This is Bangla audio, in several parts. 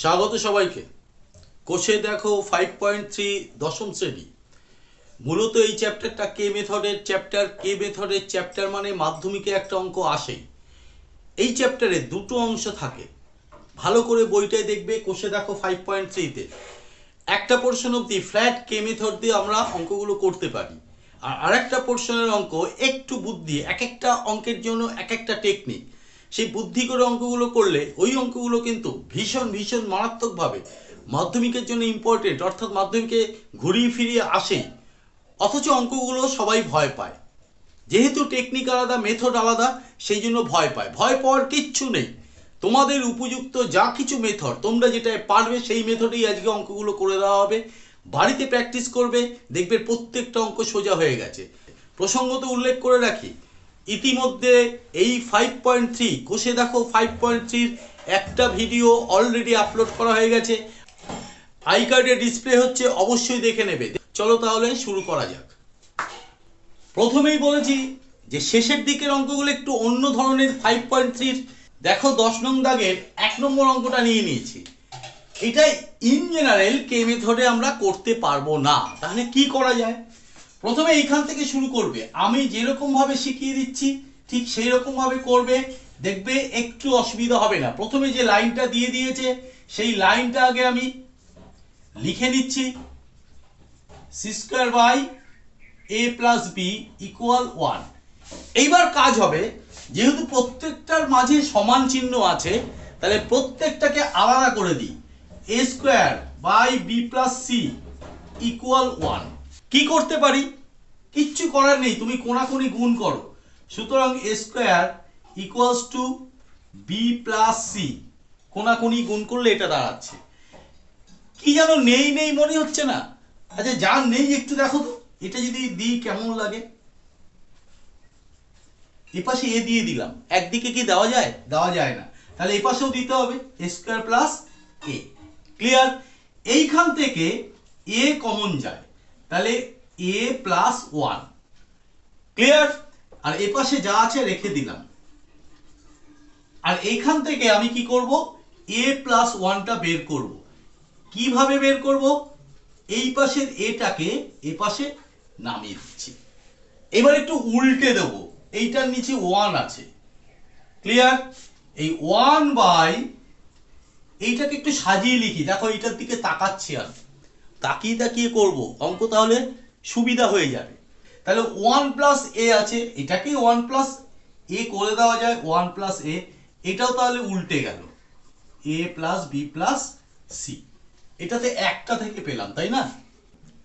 স্বাগত সবাইকে। কোষে দেখো ফাইভ পয়েন্ট থ্রি দশম শ্রেণি। মূলত এই চ্যাপ্টারটা কে মেথডের চ্যাপ্টার কে মেথডের চ্যাপ্টার মানে মাধ্যমিকে একটা অঙ্ক আসেই। এই চ্যাপ্টারে দুটো অংশ থাকে। ভালো করে বইটাই দেখবে, কোষে দেখো ফাইভ পয়েন্ট থ্রিতে একটা পোর্শন অবধি ফ্ল্যাট কে মেথড দিয়ে আমরা অঙ্কগুলো করতে পারি। আর আরেকটা পোর্শনের অঙ্ক একটু বুদ্ধি এক একটা অঙ্কের জন্য এক একটা টেকনিক সেই বুদ্ধি করে অঙ্কগুলো করলে ওই অঙ্কগুলো কিন্তু ভীষণ ভীষণ মারাত্মকভাবে মাধ্যমিকের জন্য ইম্পর্টেন্ট অর্থাৎ মাধ্যমিকে ঘুরিয়ে ফিরিয়ে আসেই। অথচ অঙ্কগুলো সবাই ভয় পায়। যেহেতু টেকনিক আলাদা মেথড আলাদা, সেই জন্য ভয় পায়। ভয় পাওয়ার কিচ্ছু নেই। তোমাদের উপযুক্ত যা কিছু মেথড তোমরা যেটা পারবে সেই মেথডেই আজকে অঙ্কগুলো করে দেওয়া হবে। বাড়িতে প্র্যাকটিস করবে, দেখবে প্রত্যেকটা অঙ্ক সোজা হয়ে গেছে। প্রসঙ্গত উল্লেখ করে রাখি ইতিমধ্যে এই ফাইভ পয়েন্ট থ্রি কোষে দেখো ফাইভ পয়েন্ট থ্রির একটা ভিডিও অলরেডি আপলোড করা হয়ে গেছে। আই কার্ডে ডিসপ্লে হচ্ছে অবশ্যই দেখে নেবে। চলো তাহলে শুরু করা যাক। প্রথমেই বলেছি যে শেষের দিকের অঙ্কগুলো একটু অন্য ধরনের ফাইভ পয়েন্ট থ্রির দেখো দশ নং দাগের এক নম্বর অঙ্কটা নিয়ে নিয়েছি। এটা ইন জেনারেল কে মেথডে আমরা করতে পারব না। তাহলে কি করা যায়? প্রথমে এইখান থেকে শুরু করবে। আমি যেরকম ভাবে শিখিয়ে দিচ্ছি, ঠিক সেই রকম ভাবে করবে। দেখবে একটু অসুবিধা হবে না। প্রথমে যে লাইনটা দিয়ে দিয়েছে, সেই লাইনটা আগে আমি লিখে নিচ্ছি। C square by a plus b equal one এইবার কাজ হবে, যেহেতু প্রত্যেকটার মাঝে সমান চিহ্ন আছে, তাহলে প্রত্যেকটাকে আলাদা করে দিই। A square by b plus c equal one কি করতে পারি? কিচ্ছু করার নেই, তুমি কোনাকুনি গুণ করো। সুতরাং a square equals to b plus c কোনাকুনি গুণ করলে এটা দাঁড়াচ্ছে। কি যেন নেই নেই মনে হচ্ছে না। আচ্ছা যার নেই একটু দেখো তো। এটা যদি দিই কেমন লাগে? এপাশে এ দিয়ে দিলাম। একদিকে কি দেওয়া যায়? দেওয়া যায় না। তাহলে এই পাশেও দিতে হবে a square plus a clear এইখান থেকে এ কমন যায়। তাহলে এ প্লাস ওয়ান ক্লিয়ার আর এ পাশে যা আছে রেখে দিলাম। আর এইখান থেকে আমি কি করব? এ প্লাস ওয়ানটা বের করব। কীভাবে বের করব? এই পাশের এটাকে এ পাশে নামিয়ে দিচ্ছি। এবার একটু উল্টে দেব। এইটার নিচে ওয়ান আছে। ক্লিয়ার এই ওয়ান বাই এইটাকে একটু সাজিয়ে লিখি। দেখো, এইটার দিকে তাকাচ্ছি আমি। তাকিয়ে তাকিয়ে করব। অঙ্ক তাহলে সুবিধা হয়ে যাবে। তাহলে ওয়ান প্লাস এ আছে, এটাকেই ওয়ান প্লাস এ করে দেওয়া যায় ওয়ান প্লাস এ এটাও তাহলে উল্টে গেল। A plus b plus c এটাতে একটা থেকে পেলাম, তাই না?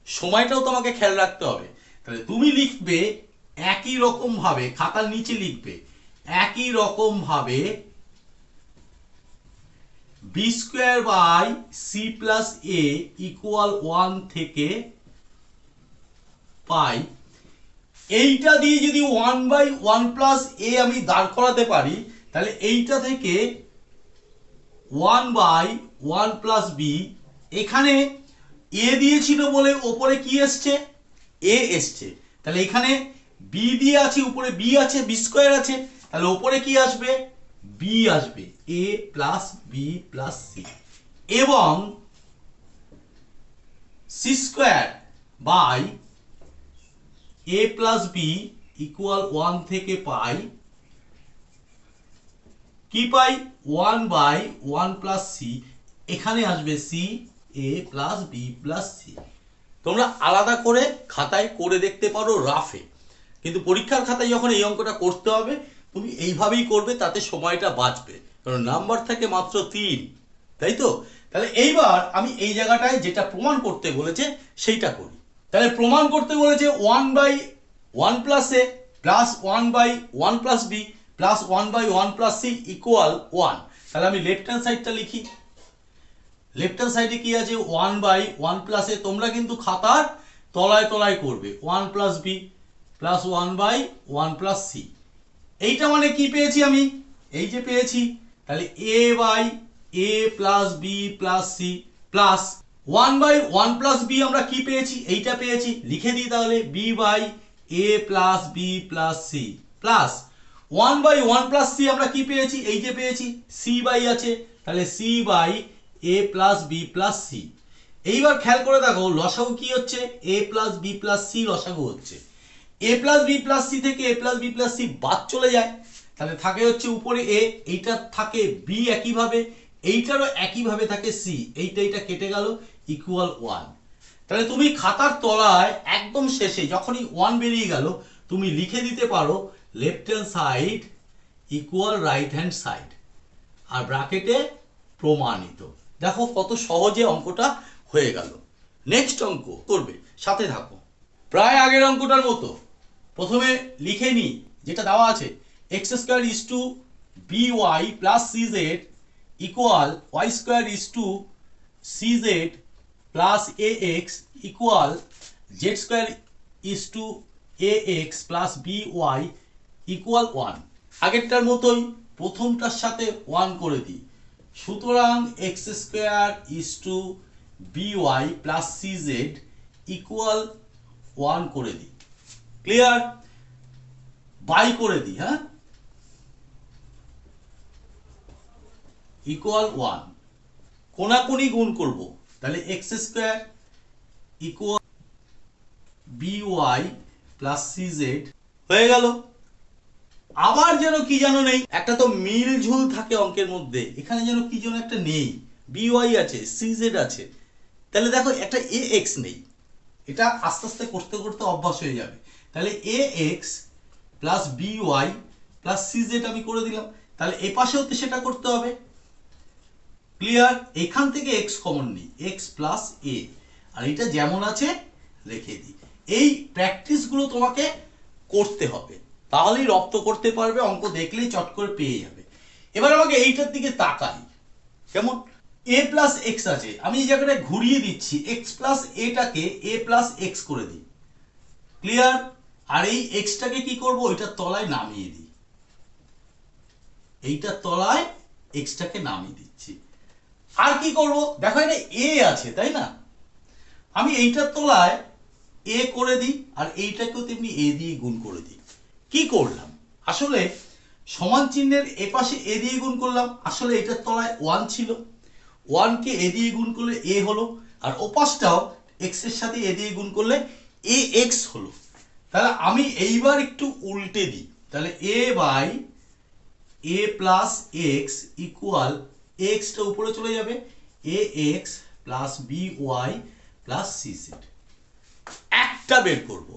সময়টাও তোমাকে খেয়াল রাখতে হবে। তাহলে তুমি লিখবে একই রকম ভাবে, খাতার নিচে লিখবে, একই রকম ভাবে b square by c plus a equal one থেকে পাই এইটা দিয়ে যদি one by one plus a আমি দাঁড় করাতে পারি, তাহলে এইটা থেকে one by one plus b এখানে এ দিয়েছিল বলে ওপরে কি এসছে? এ এসছে। তাহলে এখানে বি দিয়ে আছে, উপরে বি আছে বি স্কোয়ার আছে, তাহলে ওপরে কি আসবে? বি আসবে a plus b plus c এবং c square by a plus b equal one থেকে পাই, কি পাই? One by one plus c এখানে আসবে c a plus b plus c তোমরা আলাদা করে খাতায় করে দেখতে পারো রাফে কিন্তু পরীক্ষার খাতায় যখন এই অঙ্কটা করতে হবে তুমি এইভাবেই করবে, তাতে সময়টা বাঁচবে। কারণ নাম্বার থাকে মাত্র তিন। তাই তো? তাহলে এইবার আমি এই জায়গাটায় যেটা প্রমাণ করতে বলেছে, সেইটা করি। তাহলে প্রমাণ করতে বলেছে one by one plus a plus one by one plus b plus one by one plus c equal one তাহলে আমি লেফট হ্যান্ড সাইডটা লিখি। লেফট হ্যান্ড সাইডে কি আছে? One by one plus a তোমরা কিন্তু খাতার তলায় তলায় করবে। One plus b plus one by one plus c এইটা মানে কি পেয়েছি আমি? এই যে পেয়েছি, তাহলে a by a plus b plus c plus one by one plus b আমরা কি পেয়েছি? এইটা পেয়েছি। লিখে দিই তাহলে b by a plus b plus c plus one by one plus c আমরা কি পেয়েছি? এই যে পেয়েছি সি বাই আছে। তাহলে c by a plus b plus c এইবার খেয়াল করে দেখো, লসাগু কি হচ্ছে? A plus b plus c লসাগু হচ্ছে। A plus b plus c থেকে a plus b plus c বাদ চলে যায়। তাহলে থাকে হচ্ছে উপরে এ এইটা থাকে বি একইভাবে, এইটারও একইভাবে থাকে সি এইটা এইটা কেটে গেল ইকুয়াল ওয়ান তাহলে তুমি খাতার তলায় একদম শেষে যখনই ওয়ান বেরিয়ে গেল, তুমি লিখে দিতে পারো left hand side equal right hand side আর ব্রাকেটে প্রমাণিত। দেখো কত সহজে অঙ্কটা হয়ে গেল। নেক্সট অঙ্ক করবে, সাথে থাকো। প্রায় আগের অঙ্কটার মতো। প্রথমে লিখে নি, যেটা দেওয়া আছে x square is to b y plus c z equal y square is to c z plus a x equal z square is to a x plus b y equal one আগেরটার মতোই প্রথমটার সাথে ওয়ান করে দিই। সুতরাং x square is to b y plus c z equal one করে দিই। ক্লিয়ার বাই করে দিই হ্যাঁ? ইকুয়াল ওয়ান কোনাকুনি গুণ করব। তাহলে x square equal b y plus c z হয়ে গেল। আবার যেন কি যেন নেই? একটা তো মিল ঝুল থাকে অঙ্কের মধ্যে। এখানে যেন কি যেন একটা নেই। বি ওয়াই আছে সি জেড আছে। তাহলে দেখো একটা এ এক্স নেই। এটা আস্তে আস্তে করতে করতে অভ্যাস হয়ে যাবে। তাহলে a x plus b y plus c z আমি করে দিলাম। তাহলে এ পাশেও তো সেটা করতে হবে। ক্লিয়ার এখান থেকে এক্স কমন নিই। এক্স প্লাস এ আর এটা যেমন আছে, রেখে দিই। এই প্র্যাকটিসগুলো তোমাকে করতে হবে। তাহলেই রপ্ত করতে পারবে, অঙ্ক দেখলেই চট করে পেয়ে যাবে। এবার আমাকে এইটার দিকে তাকাই। কেমন? এ প্লাস এক্স আছে। আমি এই জায়গাটায় ঘুরিয়ে দিচ্ছি। এক্স প্লাস এটাকে এ প্লাস এক্স করে দিই। ক্লিয়ার আর এই এক্সটাকে কি করব? ওইটার তলায় নামিয়ে দিই। এইটার তলায় এক্সটাকে নামিয়ে দিচ্ছি। আর কি করব? দেখো এটা এ আছে, তাই না? আমি এইটার তলায় এ করে দিই আর এইটাকেও তেমনি এ দিয়ে গুণ করে দিই। কি করলাম? আসলে সমান চিহ্নের এ পাশে এ দিয়ে গুণ করলাম। আসলে এটার তলায় ওয়ান ছিল। ওয়ানকে এ দিয়ে গুণ করলে এ হলো। আর ওপাশটাও এক্সের সাথে এ দিয়ে গুণ করলে এ এক্স হলো। তাহলে আমি এইবার একটু উল্টে দিই। তাহলে a by a plus x equal extra উপরে চলে যাবে। A x plus b y plus c z একটা বের করব।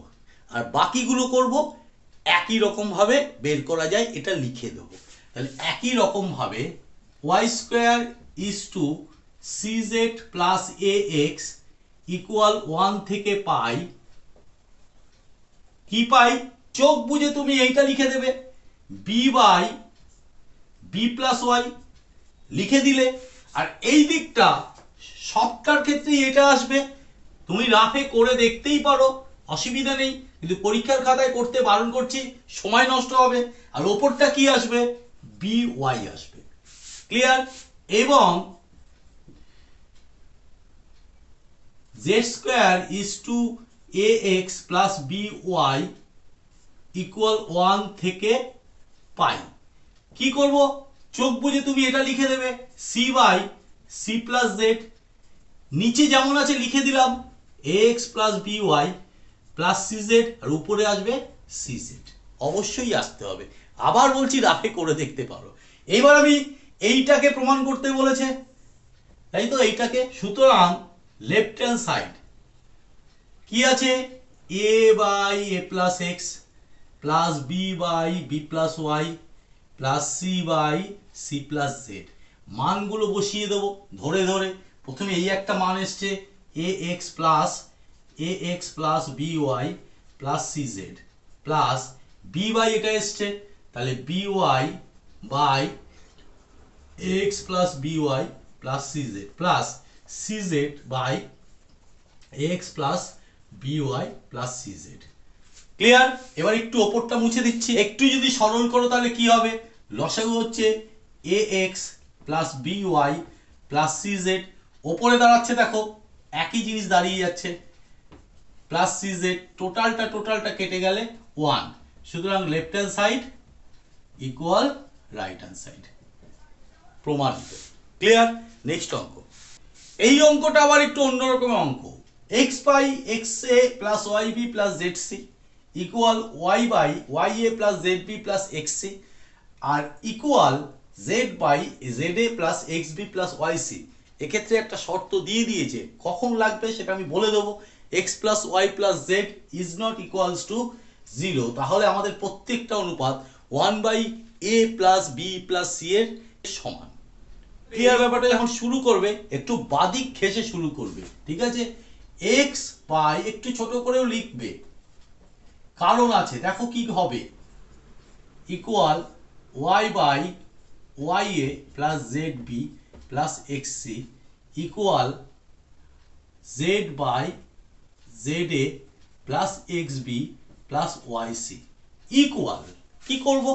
আর বাকিগুলো করব, একই রকমভাবে বের করা যায়, এটা লিখে দেবো। তাহলে একই রকমভাবে y square is to c z plus a x equal one থেকে পাই কি পাই? চোখ বুঝে তুমি এইটা লিখে দেবে। B by b plus y লিখে দিলে। আর এই দিকটা সবটার ক্ষেত্রেই এটা আসবে। তুমি রাফে করে দেখতেই পারো, অসুবিধা নেই। কিন্তু পরীক্ষার খাতায় করতে বারণ করছি, সময় নষ্ট হবে। আর ওপরটা কি আসবে? বি ওয়াই আসবে। ক্লিয়ার এবং z square is to a x plus b y equal one থেকে পাই কি করব? চোখ বুঝে তুমি এটা লিখে দেবে। C by c plus z নিচে যেমন আছে লিখে দিলাম। X plus b y plus c z আর উপরে আসবে সি জেড অবশ্যই আসতে হবে। আবার বলছি রাফে করে দেখতে পারো। এইবার আমি এইটাকে প্রমাণ করতে বলেছে। তাই তো? এইটাকে। সুতরাং লেফট হ্যান্ড সাইড কি আছে? A by a plus x plus b by b plus y plus c by c plus z মানগুলো বসিয়ে দেবো ধরে ধরে। প্রথমে এই একটা মান এসছে a x plus a x plus b y plus c z plus b by এটা এসছে। তাহলে b y by x plus b y plus c z plus c z by x plus b y plus c z clear এবার একটু ওপরটা মুছে দিচ্ছি। একটু যদি সরল করো তাহলে কি হবে? লসাগু হচ্ছে a x plus b y plus c z ওপরে দাঁড়াচ্ছে দেখো একই জিনিস দাঁড়িয়ে যাচ্ছে। প্লাস সি জেড টোটালটা টোটালটা কেটে গেলে ওয়ান সুতরাং left hand side equal right hand side প্রমাণিত ক্লিয়ার নেক্সট অঙ্ক। এই অঙ্কটা আবার একটু অন্যরকম অঙ্ক। X by x a plus y b plus z c equal y by y a plus z b plus x c R equal z by z a plus x b plus y c এক্ষেত্রে একটা শর্ত দিয়ে দিয়েছে। কখন লাগবে সেটা আমি বলে দেবো। X plus y plus z is not equals to zero তাহলে আমাদের প্রত্যেকটা অনুপাত one by a plus b plus c এর সমান। ক্লিয়ার ব্যাপারটা যখন শুরু করবে, একটু বাদিক ঘেসে শুরু করবে। ঠিক আছে? এক্স বাই একটু ছোট করেও লিখবে। কারণ আছে, দেখো কি হবে। Equal y by y a plus z b plus x c equal z by z a plus x b plus y c equal কি করব?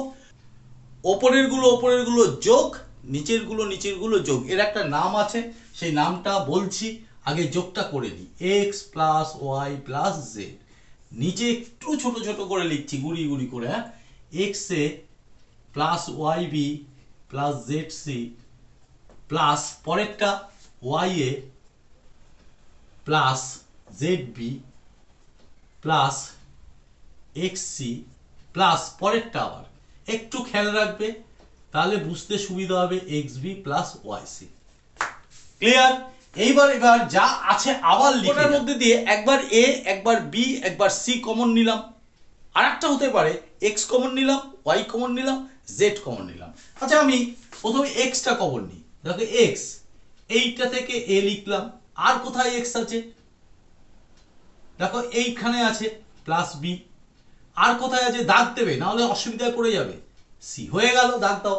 ওপরেরগুলো ওপরেরগুলো যোগ নিচেরগুলো নিচেরগুলো যোগ। এর একটা নাম আছে, সেই নামটা বলছি। আগে যোগটা করে দিই। X plus y plus z নিচে একটু ছোট ছোট করে লিখছি, গুড়ি গুড়ি করে হ্যাঁ? X a plus y b plus z c plus পরেরটা y a plus z b plus x c plus পরেরটা আবার। একটু খেয়াল রাখবে, তাহলে বুঝতে সুবিধা হবে x b plus y c clear এইবার এবার যা আছে আবার লিখে মধ্যে দিয়ে একবার এ একবার বি একবার সি কমন নিলাম। আর একটা হতে পারে এক্স কমন নিলাম ওয়াই কমন নিলাম জেড কমন নিলাম। আচ্ছা আমি প্রথমে এক্সটা কমন নিই। দেখো এক্স এইটা থেকে এ লিখলাম। আর কোথায় এক্স আছে? দেখো এইখানে আছে প্লাস বি আর কোথায় আছে? দাগ দেবে না হলে অসুবিধায় পড়ে যাবে। সি হয়ে গেল দাগ দাও।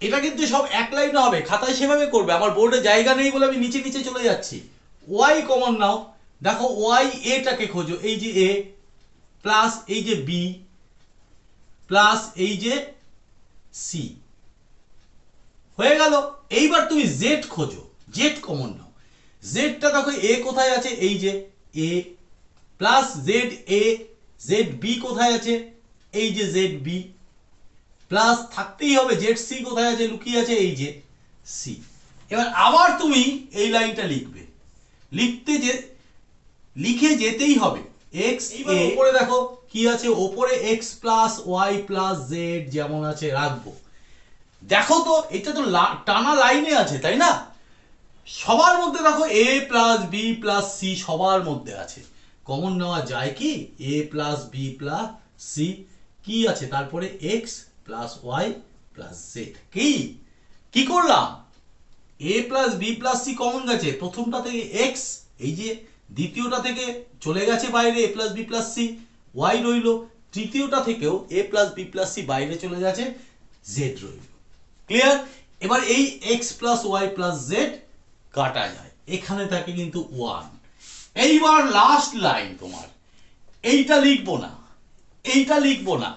এটা কিন্তু সব এক লাইনে হবে। খাতায় সেভাবে করবে। আমার বোর্ডে জায়গা নেই বলে আমি নিচে নিচে চলে যাচ্ছি। ওয়াই কমন নাও দেখো ওয়াই এটাকে খোঁজো। এই যে এ প্লাস এই যে বি প্লাস এই যে সি হয়ে গেল। এইবার তুমি জেড খোঁজো। জেড কমন নাও জেডটা দেখো এ কোথায় আছে? এই যে a plus z a z b কোথায় আছে? এই যে জেড বি প্লাস থাকতেই হবে জেড সি কোথায় আছে, লুকিয়ে আছে এই যে সি এবার আবার তুমি এই লাইনটা লিখবে। লিখতে যে, লিখে যেতেই হবে। এক্স এ উপরে দেখো কি আছে, ওপরে x plus y plus z যেমন আছে, রাখব। দেখো তো, এটা তো টানা লাইনে আছে, তাই না? সবার মধ্যে দেখো A plus B plus C সবার মধ্যে আছে। কমন নেওয়া যায় কি? A plus B plus C কি আছে? তারপরে X plus Y plus Z কি? কি করলাম? A plus B plus C common গেছে। প্রথমটা থেকে এক্স এই যে দ্বিতীয়টা থেকে চলে গেছে বাইরে A plus B plus C Y রইল। তৃতীয়টা থেকেও A plus B plus C বাইরে চলে গেছে জেড রইল। ক্লিয়ার এবার এই X plus Y plus Z কাটা যায়। এখানে থাকে কিন্তু ওয়ান এইবার লাস্ট লাইন তোমার। এইটা লিখব না। এইটা লিখব না।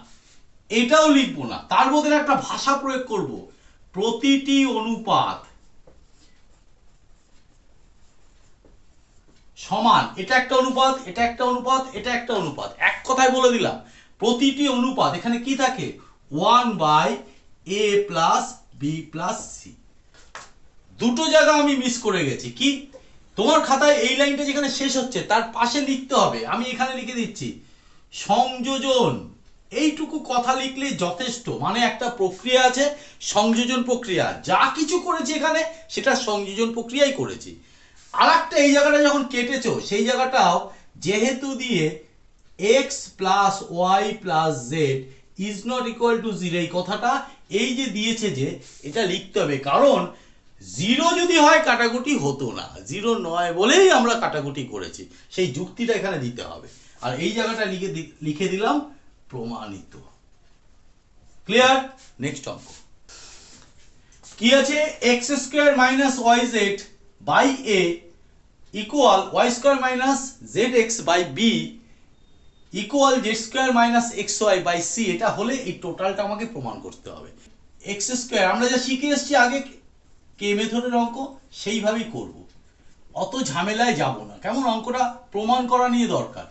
এটাও লিখব না। তার মধ্যে একটা ভাষা প্রয়োগ করব। প্রতিটি অনুপাত সমান। এটা একটা অনুপাত, এটা একটা অনুপাত, এটা একটা অনুপাত। এক কথায় বলে দিলাম, প্রতিটি অনুপাত, এখানে কি থাকে? One by A plus B plus C. দুটো জায়গা আমি মিস করে গেছি। কি? তোমার খাতায় এই লাইনটা যেখানে শেষ হচ্ছে, তার পাশে লিখতে হবে। আমি এখানে লিখে দিচ্ছি, সংযোজন এইটুকু কথা লিখলে যথেষ্ট। মানে একটা প্রক্রিয়া আছে, সংযোজন প্রক্রিয়া। যা কিছু করেছি এখানে, সেটা সংযোজন প্রক্রিয়াই করেছি। আর একটা এই জায়গাটা যখন কেটেছ, সেই জায়গাটাও যেহেতু দিয়ে X plus Y plus Z is not equal to zero এই কথাটা এই যে দিয়েছে যে, এটা লিখতে হবে। কারণ জিরো যদি হয়, কাটাকুটি হতো না। জিরো নয় বলেই আমরা কাটাকুটি করেছি। সেই যুক্তিটা এখানে দিতে হবে। আর এই জায়গাটা লিখে লিখে দিলাম প্রমাণিত। ক্লিয়ার নেক্সট অঙ্ক। কি আছে? X square minus Y Z by A equal Y square minus Z X by B equal Z square minus X Y by C এটা হলে এই টোটালটা আমাকে প্রমাণ করতে হবে। এক্স স্কোয়ার আমরা যা শিখে এসেছি আগে কে মেথডের অঙ্ক, সেইভাবেই করব। অত ঝামেলায় যাব না। কেমন? অঙ্কটা প্রমাণ করা নিয়ে দরকার।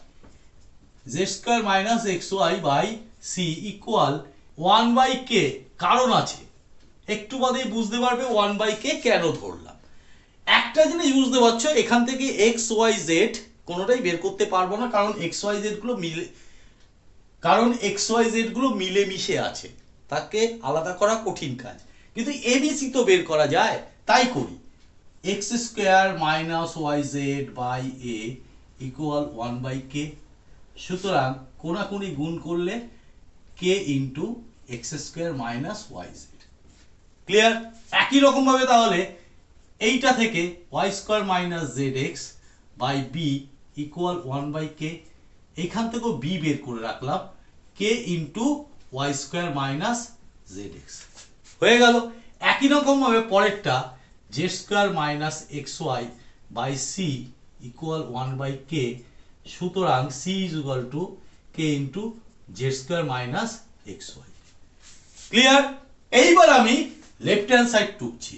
Z square minus X Y by C equal one by K কারণ আছে। একটু বাদেই বুঝতে পারবে ওয়ান বাই কে কেন ধরলাম। একটা জিনিস বুঝতে পারছ, এখান থেকে এক্স ওয়াই জেড কোনোটাই বের করতে পারব না, কারণ এক্স ওয়াই জেডগুলো মিলে কারণ এক্স ওয়াই জেডগুলো মিলে মিশে আছে। তাকে আলাদা করা কঠিন কাজ। কিন্তু এবিসি তো বের করা যায়, তাই করি। X square minus Y Z by A equal one by K সুতরাং কোনাকুনি গুণ করলে K into X square minus Y Z clear একই রকম ভাবে তাহলে এইটা থেকে Y square minus Z X by B equal one by K এইখান থেকেও বি বের করে রাখলাম K into Y square minus Z X হয়ে গেল। একই রকম ভাবে পরেরটা Z square minus X Y by C equal one by K সুতরাং C is equal to K into Z square minus X Y clear এইবার আমি লেফট হ্যান্ড সাইড টুকছি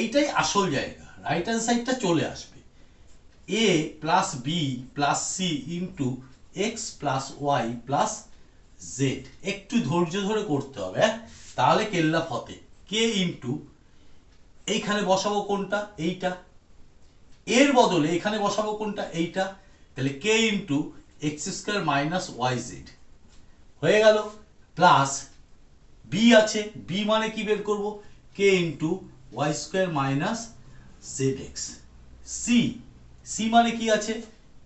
এইটাই আসল জায়গা। রাইট হ্যান্ড সাইডটা চলে আসবে। A plus B plus C into X plus Y plus Z একটু ধৈর্য ধরে করতে হবে হ্যাঁ? তাহলে কেল্লা ফতে। কে ইন্টু এইখানে বসাবো কোনটা? এইটা। এর বদলে এখানে বসাবো কোনটা? এইটা। তাহলে K into X square minus Y Z হয়ে গেল। প্লাস বি আছে বি মানে কি বের করব? K into Y square minus Z X C C মানে কি আছে?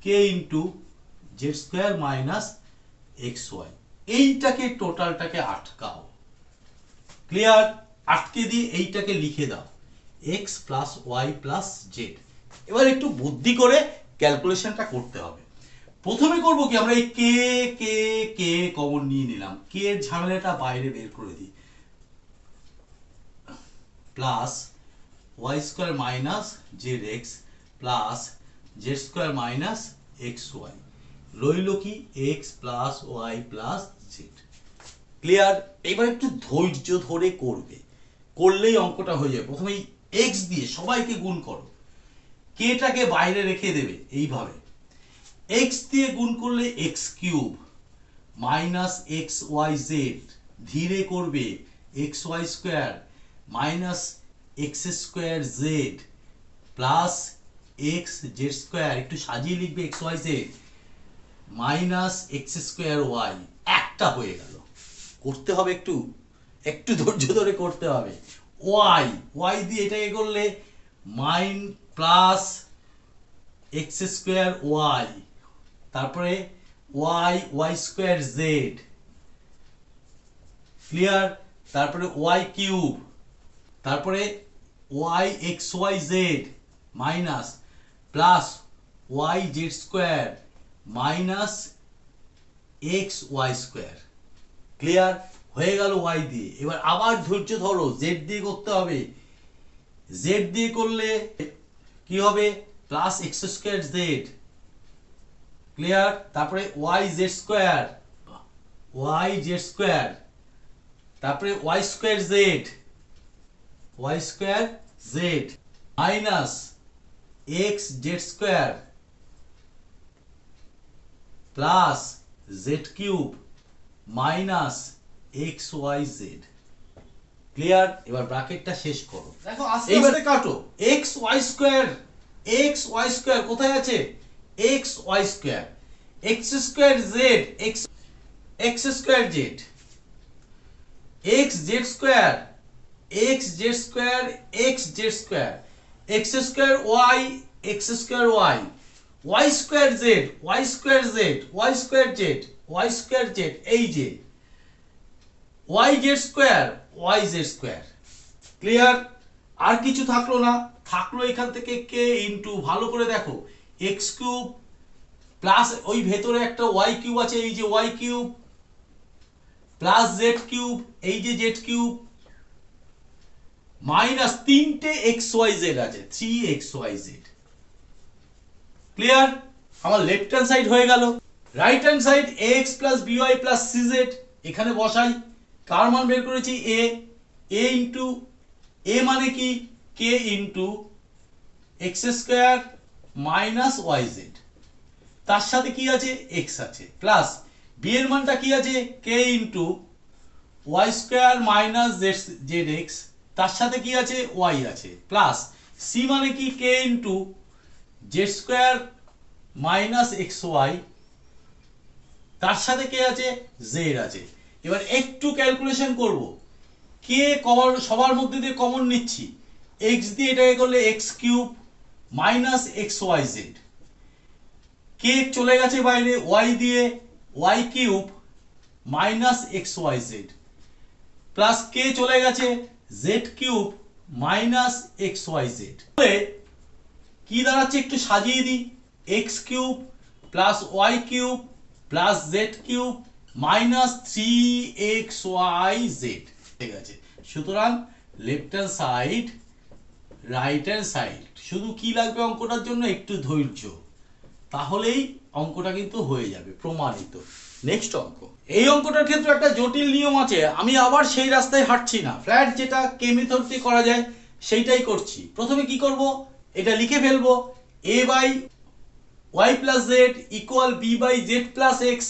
K into Z square minus X Y এইটাকে টোটালটাকে আটকাও। ক্লিয়ার আটকে দিয়ে এইটাকে লিখে দাও। X plus Y plus Z এবার একটু বুদ্ধি করে ক্যালকুলেশনটা করতে হবে। প্রথমে করব কি, আমরা এই কে কে কে কমন নিয়ে নিলাম। কে ঝামেলাটা বাইরে বের করে দিই। Plus Y square minus Z X plus Z square minus X Y রইল কি X plus Y plus Z clear এবার একটু ধৈর্য ধরে করবে। করলেই অঙ্কটা হয়ে যাবে। প্রথমে এক্স দিয়ে সবাইকে গুণ করো। কেটাকে বাইরে রেখে দেবে? এইভাবে। এক্স দিয়ে গুণ করলে X cube minus X Y Z ধীরে করবে X Y square minus X square Z plus X Z square. একটু সাজিয়ে লিখবে X Y Z minus X square Y একটা হয়ে গেল। করতে হবে একটু। একটু ধৈর্য ধরে করতে হবে। ওয়াই ওয়াই দিয়ে এটাকে করলে minus plus X square Y, তারপরে Y Y square Z. Clear? তারপরে ওয়াই কিউব, তারপরে Y X Y Z minus, plus Y Z square minus X Y square. Clear? হয়ে গেল ওয়াই দিয়ে। এবার আবার ধৈর্য ধরো, জেড দিয়ে করতে হবে। জেড দিয়ে করলে কি হবে? Plus X square Z clear তারপরে Y Z square Y Z square তারপরে Y square Z Y square Z minus X Z square plus Z cube minus X Y Z clear এবার ব্র্যাকেটটা শেষ করো। দেখো আস্তে আস্তে কাটো। X Y square X Y square কোথায় আছে? X Y square X square Z X X square Z X Z square X Z square X Z square X square Y X square Y Y square Z Y square Z Y square Z Y square Z এই যে। Y Z square Y Z square clear আর কিছু থাকল না। থাকল এখান থেকে কে ইনটু ভালো করে দেখো। এক্স কিউব প্লাস ওই ভেতরে একটা ওয়াই কিউব আছে, এই যে Y cube plus Z cube এই যে জেড কিউব মাইনাস তিনটে এক্স ওয়াই জেড আছে three X Y Z clear আমার লেফট হ্যান্ড সাইড হয়ে গেল। Right hand side X plus B Y plus C Z এখানে বসাই। কার মান বের করেছি? এ এ ইন্টু এ মানে কি? K into X square minus Y Z তার সাথে কি আছে? এক্স আছে। প্লাস বি এর মানটা কি আছে? K into Y square minus Z Z X তার সাথে কি আছে? ওয়াই আছে। প্লাস সি মানে কি? K into Z square minus X Y তার সাথে কে আছে? জেড আছে। এবার একটু ক্যালকুলেশন করব। কে কমন সবার মধ্যে দিয়ে কমন নিচ্ছি? এক্স দিয়ে এটাকে করলে X cube minus X Y Z K চলে গেছে বাইরে? ওয়াই দিয়ে Y cube minus X Y Z plus K চলে গেছে? Z cube minus X Y Z কি দাঁড়াচ্ছে একটু সাজিয়ে দিই? X cube plus Y cube plus Z cube minus three X Y Z. ঠিক আছে। সুতরাং left hand side right hand side শুধু কি লাগবে অঙ্কটার জন্য? একটু ধৈর্য। তাহলেই অঙ্কটা কিন্তু হয়ে যাবে, প্রমাণিত। নেক্সট অঙ্ক। এই অঙ্কটার ক্ষেত্রে একটা জটিল নিয়ম আছে। আমি আবার সেই রাস্তায় হাঁটছি না। ফ্ল্যাট যেটা কে মেথড দিয়ে করা যায়, সেইটাই করছি। প্রথমে কি করব? এটা লিখে ফেলব। A by Y plus Z equal B by Z plus X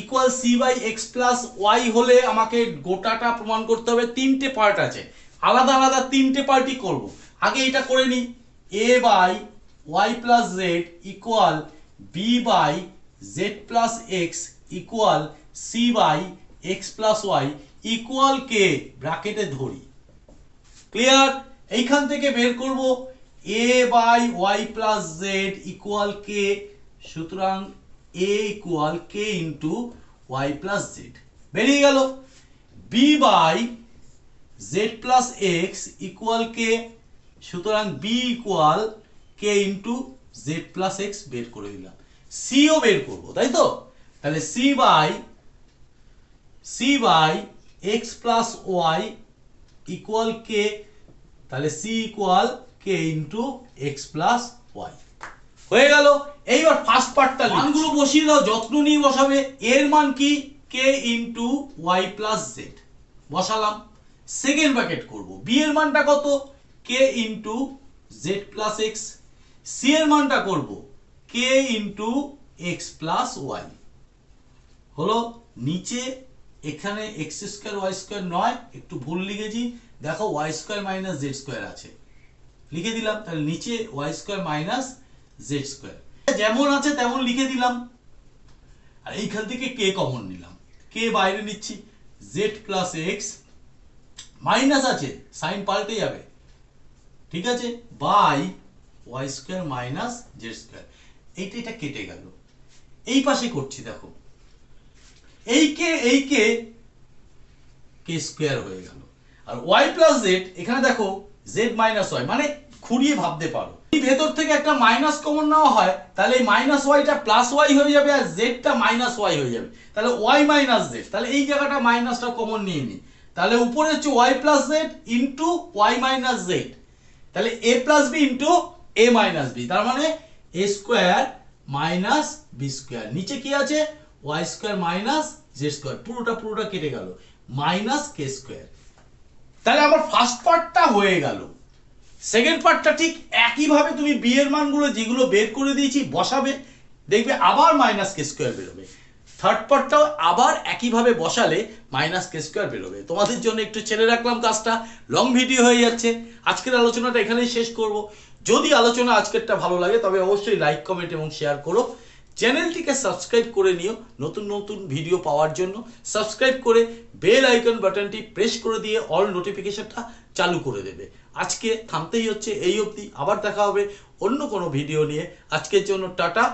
equal C by X plus Y হলে আমাকে গোটাটা প্রমাণ করতে হবে, তিনটে পার্ট আছে। আলাদা আলাদা তিনটে পার্টই করব। আগে এটা করে নিই। A by Y plus Z equal B by Z plus X equal C by X plus Y equal K ব্র্যাকেটে ধরি। ক্লিয়ার এইখান থেকে বের করব। A by Y plus Z equal K সুতরাং A equal K into Y plus Z বেরিয়ে গেল। B by Z plus X equal K সুতরাং B equal K into Z plus X বের করে দিলাম। সিও বের করব, তাই তো? তাহলে C by C by X plus Y equal K তাহলে C equal K into X plus Y হয়ে গেল। এইবার ফার্স্ট পার্টটা মানগুলো বসিয়ে দাও, যত্ন নিয়ে বসাবে। এর মান কি? K into Y plus Z বসালাম। সেকেন্ড ব্র্যাকেট করব। বি এর মানটা কত? K into Z plus X C এর মানটা করব। K into X plus Y হলো, নিচে এখানে এক্স স্কোয়ার ওয়াই স্কোয়ার নয়। একটু ভুল লিখেছি। দেখো Y square minus Z square আছে। লিখে দিলাম। তাহলে নিচে Y square minus Z square যেমন আছে, তেমন লিখে দিলাম। আর এইখান থেকে কে কমন নিলাম। কে বাইরে নিচ্ছি। জেড প্লাস এক্স মাইনাস আছে। সাইন পাল্টে যাবে। ঠিক আছে? By Y square minus Z square এইটা এটা কেটে গেল। এই পাশে করছি, দেখো। এই কে এই কে কে স্কোয়ার হয়ে গেল। আর ওয়াই প্লাস জেড এখানে দেখো জেড মাইনাস ওয়াই মানে খুঁড়িয়ে ভাবতে পারো। ভেতর থেকে একটা মাইনাস কমন নেওয়া হয়, তাহলে এই মাইনাস ওয়াইটা প্লাস ওয়াই হয়ে যাবে আর জেডটা মাইনাস ওয়াই হয়ে যাবে। তাহলে ওয়াই মাইনাস জেড তাহলে এই জায়গাটা মাইনাসটা কমন নিয়ে নিই তাহলে উপরে হচ্ছে Y plus Z into Y minus Z তাহলে A plus B into A minus B তার মানে A square minus B square নিচে কি আছে? Y square minus Z square পুরোটা পুরোটা কেটে গেল। মাইনাস কে স্কোয়ার তাহলে আমার ফার্স্ট পার্টটা হয়ে গেল। সেকেন্ড পার্টটা ঠিক একইভাবে তুমি বি এর মানগুলো যেগুলো বের করে দিয়েছি বসাবে, দেখবে আবার মাইনাস কে স্কোয়ার বেরোবে। থার্ড পার্টটাও আবার একইভাবে বসালে মাইনাস কে স্কোয়ার বেরোবে। তোমাদের জন্য একটু ছেড়ে রাখলাম কাজটা লং ভিডিও হয়ে যাচ্ছে। আজকের আলোচনাটা এখানেই শেষ করব। যদি আলোচনা আজকেরটা ভালো লাগে, তবে অবশ্যই লাইক কমেন্ট এবং শেয়ার করো। চ্যানেলটিকে সাবস্ক্রাইব করে নিও নতুন নতুন ভিডিও পাওয়ার জন্য। সাবস্ক্রাইব করে বেল আইকন বাটনটি প্রেস করে দিয়ে অল নোটিফিকেশনটা চালু করে দেবে। আজকে থামতেই হচ্ছে, এই অবধি আবার দেখা হবে অন্য কোনো ভিডিও নিয়ে। আজকের জন্য টাটা